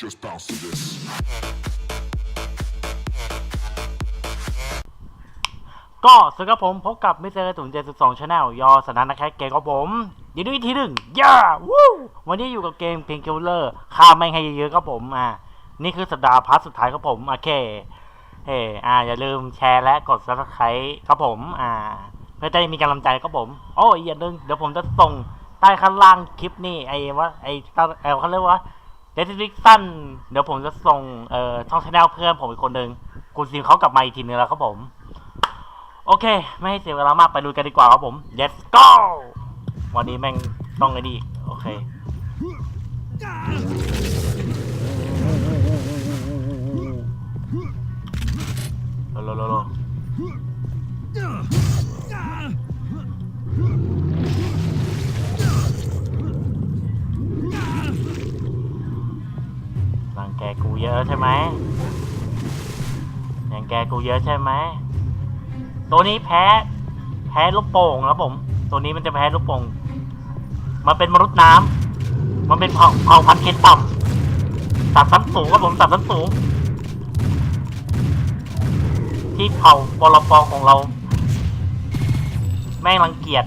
Just bounce to this. ก็สวัสดีครับผมพบกับมิสเตอร์ตุนเจ็ดสิบสองชาแนลยอสนันนะครับเกมของผมยินดีทีหนึ่งย่าวู้วันนี้อยู่กับเกมเพนคิลเลอร์ฆ่าแม่งให้เยอะๆครับผมอ่านี่คือสัปดาห์พาร์ทสุดท้ายครับผมโอเคเฮ้อ่าอย่าลืมแชร์และกด subscribe ครับผมอ่า เพื่อจะได้มีกำลังใจครับผม โอ้อีกอย่างหนึ่งเดี๋ยวผมจะส่งใต้ข้างล่างคลิปนี่ไอ้ว่าไอ้ตั้งเออเขาเรียกว่า เดซิฟิกสั้นเดี๋ยวผมจะส่งเอ่อช่องชาแนลเพื่อนผมอีกคนหนึ่งคุณซิมเขากลับมาอีกทีนึงแล้วครับผม โอเค ไม่ให้เสียเวลามากไปดูกันดีกว่าครับผม let's go วันนี้แม่งต้องไอ้นี่โอเคโลโลโล กกูเยอะใช่ไหมรังแกกูเยอะใช่ไหม ตัวนี้แพ้ แพ้ลูกโป่งครับผม ตัวนี้มันจะแพ้ลูกโป่ง มันเป็นมนุษย์น้ำมันเป็นเผ่าเผ่าพันธุ์เคนต่ำสัตว์ชั้นสูงครับผมสัตว์ชั้นสูง ที่เผ่าปรปของเรา แม่งรังเกียจ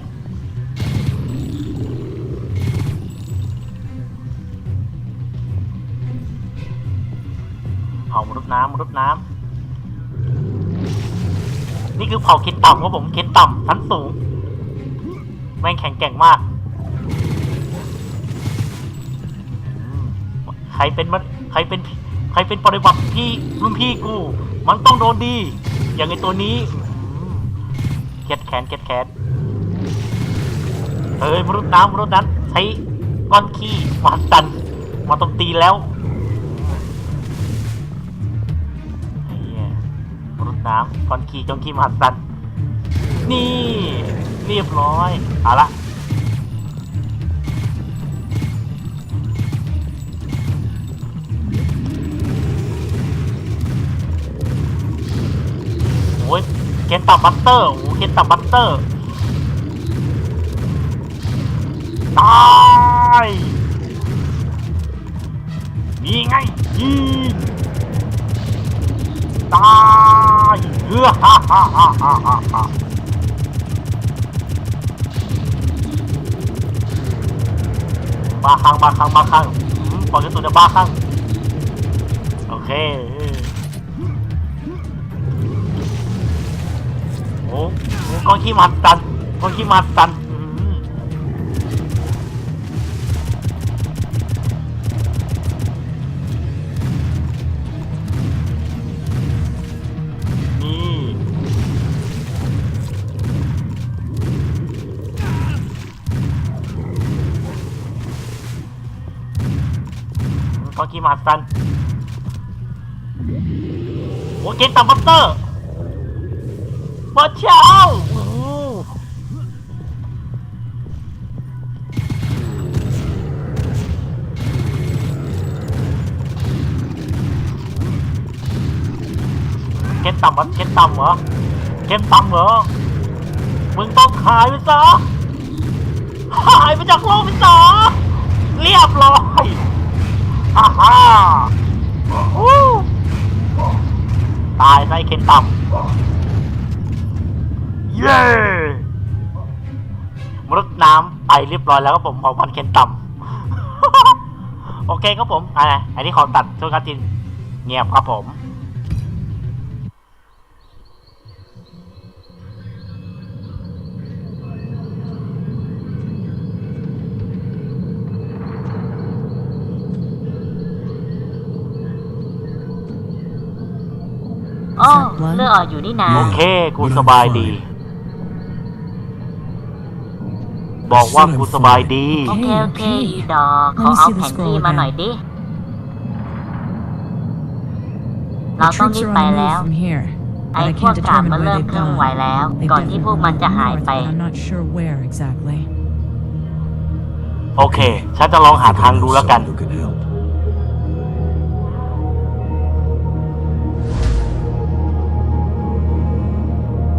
เผ่ามนุษย์น้ำมน้ำนี่คือเผ่าเคนต่ำครับผมเคนต่ำชั้นสูง แม่งแข็งแกร่งมาก ใครเป็นมันใครเป็นใครเป็นปฏิบัติพี่รุ่นพี่กู มันต้องโดนดี อย่างไอตัวนี้เก็ดแขนเก็ดแขนเอ้ยมน้ำมรุดนั้นใช้ก้อนขี้มาตันมาตบตีแล้ว น้ำคอนขี่จงขี้มหัศจรรย์นี่ เรียบร้อย เอาละโอ้ยเคนตับบัตเตอร์โอ้โหเคนตับบัตเตอร์ ตายายเออฮ่าข้าฮ่าฮ่าฮ่าฮ่าบ้างบ้าข้างอืมปล่อยกระสุนเดี๋ยวบ้าข้างโอเคโอ้โหก้อนขี้มันตันก้อนขี้มันตัน ก้อนขี้มันตันโอ้เกนตัมบัตเตอร์มาเช้าเกนต่ำวะเกนต่ำเหรอเกนต่ำเหรอ มึงต้องหายไปซะหายไปจากโลกไปซะเรียบร้อย ฮ่าฮ่าตายไปเคนต่ำเย้มนุษย์น้ำไปเรียบร้อยแล้วครับผมเอาพันธุ์เคนต่ำโอเคครับผมอ่าอันนี้ขอตัดช่วงการจินเงียบครับผม อ๋อเลือดออกอยู่นี่นาโอเคกูสบายดี บอกว่ากูสบายดี โอเคโอเคอีดอกขอเอาแผนที่มาหน่อยดิ เรา The ต้อง troops รีบ are ไป on the แล้ว move from here, ไอ้ but I พวก can't กาดมัน determine เริ่ where ม they've เคลื่อนไหว gone. แล้ว They've ก่อน been ที่พวกมัน moving จะหาย north, ไป but I'm not sure where exactly. โอเค ฉันจะลองหาทางดูแล้วกัน Who can help?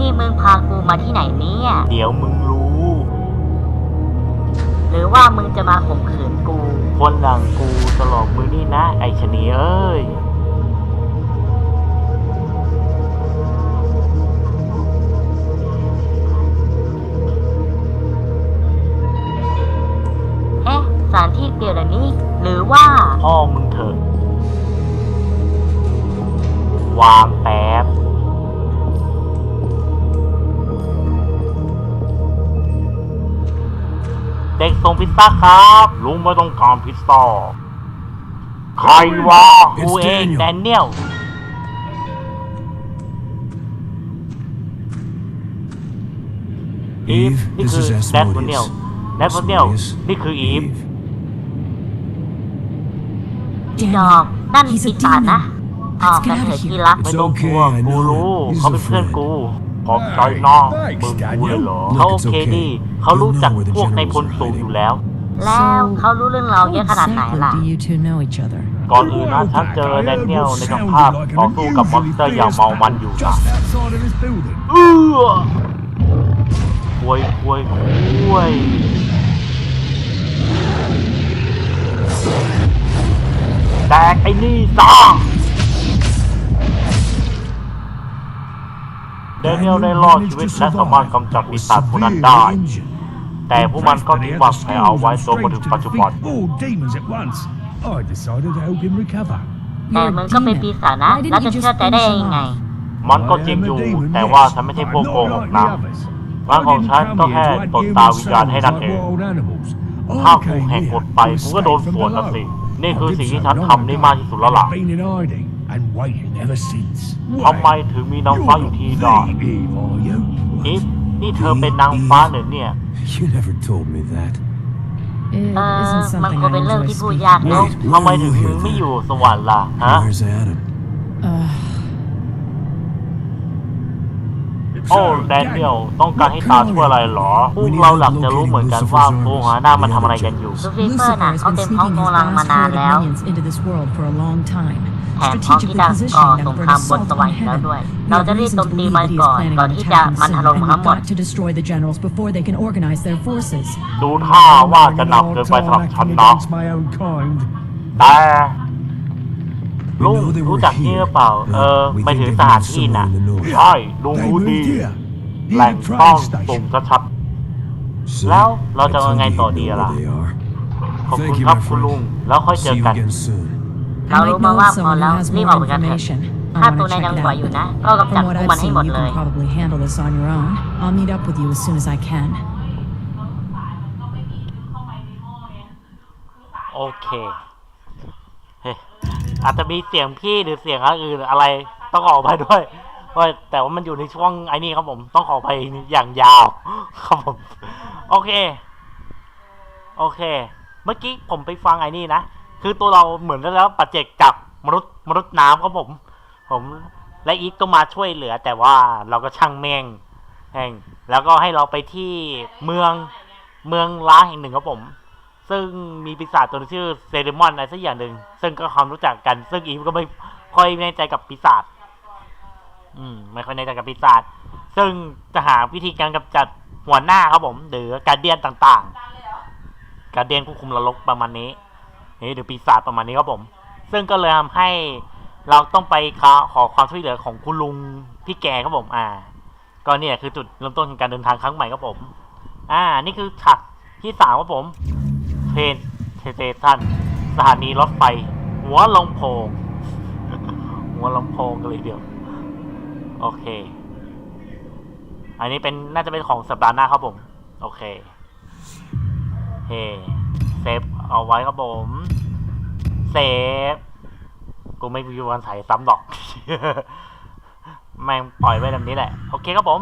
นี่มึงพากูมาที่ไหนเนี่ย เดี๋ยวมึงรู้รือว่ามึงจะมาข่มขืนกู คนหลังกูตลอดมือนี่นะ ไอชะนีเอ้ย เอ๊ะสถานที่เดียวเหล่านี้หรือว่า พ่อมึงเถอะ วางแป๊บ เด็กส่งพิซซ่าครับ ลุงไม่ต้องการพิซซ่าใครวะ It's กูเอง Daniel แดเนียลอีฟ Eve, นี่ this คือ is แดนเนียล Asmodeus. แดนเนียล Asmodeus. นี่คืออีฟ Eve. ดอกนั่น he's ปี a ศาจนะ demon. ออก Let's กัน get เถ out อะ of ที่ here. รักไม่ต้องกลัว It's okay, I กู know. รู้ He's เขาเป็น a เพื่อน friend. กู ขอบใจน้อง Thanks, มึงกูเลยเหรอ Daniel. เขา Look, โอ it's เค okay. ดีเขารู้จัก You'll know where the พวกในพล generals are สูง hiding. อยู่แล้ว แล้วเขารู้เรื่องเรา How เยอะขนาดไหน exactly ล่ะ do you two know each other? ก่อนอื่นนะฉันเจอแดเนียลในสภาพต่อสู้กับมอนสเตอร์อย่างเมามันอยู่นะ Just outside of this building. เออควยควยควยแตกไอ้นี่ซะ ดเนียลได้รอดชีวิตและสามารถกำจัดปีศาจพวกนั้นได้ แต่พวกมันก็ทิ้งบาดแผลเอาไว้จนมาถึงปัจจุบัน Four demons at once. I decided to help him recover. แต่ You're a มึงก็เป็น demon. ปีศาจนะ Why แล้ว didn't จะ you เชื่อ just ใจได้ finish ยัง him ไง off? มันก็จริงอยู่ แต่ว่าฉันไม่ใช่พวกโกหกนะร่างของฉันก็แค่ตดตาวิญญาณให้นั่นเอง ถ้ากูแหกกฎไปกูก็โดนสวนละสิ นี่คือสิ่งที่ฉันทำได้มากที่สุดแล้วล่ะ Been in hiding and waiting ever since. ทำไมถึงมีนางฟ้าอยู่ที่ดอน Eve, are you? อีฟนี่เธอเป็นนางฟ้าเหรอเนี่ย You never told me that. It เออ isn't มัน something คงเป็น I เรื่อง enjoy ที่พูด speaking ยากเนอะ Wait, ทำไมถึงมึงไม่อยู่สวรรค์ล่ะฮะ Where's Adam? Uh, โอ้แดเนียลต้องการให้ตาช่วยอะไรเหรอ พวกเราหลักจะรู้เหมือนกันว่าพวกหาหน้ามันทำอะไรกันอยู่ ลูฟิเฟอร์ Lucifer น่ะ has เขา been เต็มท้อง sneaking โก his ลังมา vast นาน horde of แล้ว minions into this world for a long time. แถมท้องที่ Strategically ดังก่อ positioning ส them ง for ค an รามบน assault สวรร on ค์แล้ว heaven. ด้วย We เรา have จะรีบ reason โจ to มตี believe มัน that he ก่อ is น planning ก่อน on ที่จะ attacking มันถ soon, ล่ม and ทั้ง we've หมด got to destroy the generals before they can organize their forces. ดูท่าว่าจะหนักเกินไปสำหรับฉันนะ Against my own kind. แต่ลุ We ง know they รู้ were จักนี่หรือเปล่า here. เออ We ไม่ think ถึง they've สถาน moved ที่น่ะ somewhere in the north. ใช่ลุง They รู้ moved ดี here. แหล่ง Near the ต้อง train สุ่ม station. ชัด So, แล้วเราจะ I ยังไง told you ต่อ you'd ดี know ล่ะ where they are. ขอบคุณ Thank you, ครับ my คุณลุง friend. แล้วค่อยเจ See อ you กัน again soon. เรา I รู้ might มา know ว่า of พอ someone แล้ว who has รีบ more ออกไปกันเถอะ information. ถ้า I ตัว want นาย to ยัง check ไหว it อยู่ out. นะ ก็กำจัด From พ what วกมัน I've ให้ seen, หมด you เลย can probably handle this on your own. I'll meet up with you as soon as I can. โอเคเฮ้ยอาจจะมีเสียงพี่หรือเสียงอื่นอะไรต้องขอไปด้วยว่าแต่ว่ามันอยู่ในช่วงไอ้นี่ครับผมต้องขอไปอย่างยาวครับผม โอเค โอเค เมื่อกี้ผมไปฟังไอ้นี่นะ คือตัวเราเหมือนได้แล้วปัจเจกจากมนุษย์มนุษย์น้ำครับผม ผมและอีกก็มาช่วยเหลือ แต่ว่าเราก็ช่างแม่งแห่งแล้วก็ให้เราไปที่เมืองเมืองล้าแห่งหนึ่งครับผม ซึ่งมีปีศาจตัวชื่อเซเดมอนอะไรสักอย่างหนึ่งซึ่งก็ความรู้จักกัน ซึ่งอีฟก็ไม่ค่อยแน่ใจกับปีศาจอืมไม่ค่อยแน่ใจกับปีศาจซึ่งจะหาวิธีการกำจัดหัวหน้าครับผม หรือการเดียนต่างๆ การเดียนผู้คุมนรกประมาณนี้ นี่หรือปีศาจประมาณนี้ครับผม ซึ่งก็เลยทำให้เราต้องไปขอขอความช่วยเหลือของคุณลุงพี่แกครับผมอ่า ก็เนี่ยคือจุดเริ่มต้นของการเดินทางครั้งใหม่ครับผม อ่า นี่คือฉากที่สามครับผมเทรนสเตชันสถานีรถไฟ หัวลำโพงหัวลำโพงกันเลยเดียว โอเค อันนี้เป็นน่าจะเป็นของสัปดาห์หน้าครับผม โอเคเฮเซฟเอาไว้ครับผม เซฟกูไม่มีวันใส่ซ้ำดอก แม่งปล่อยไว้แบบนี้แหละ โอเคครับผม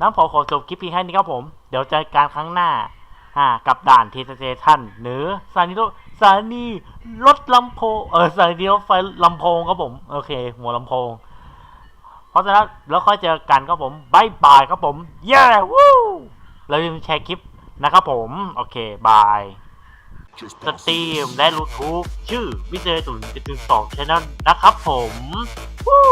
น้ำผมขอจบคลิปเพียงแค่นี้ครับผม เดี๋ยวเจอกันครั้งหน้าอ่ากับด่านทีสเตชันหรือสถานีรถสถานีรถลำโพงเออสถานีรถไฟลำโพงครับผม โอเค หัวลำโพง เพราะฉะนั้นแล้วค่อยเจอกันครับผมบายบายครับผม เย้ วู้แล้วอย่าลืมแชร์คลิปนะครับผม โอเค บาย สตรีมและรูทูบชื่อวิเศษตุนจุดสองชแนลนะครับผมวู้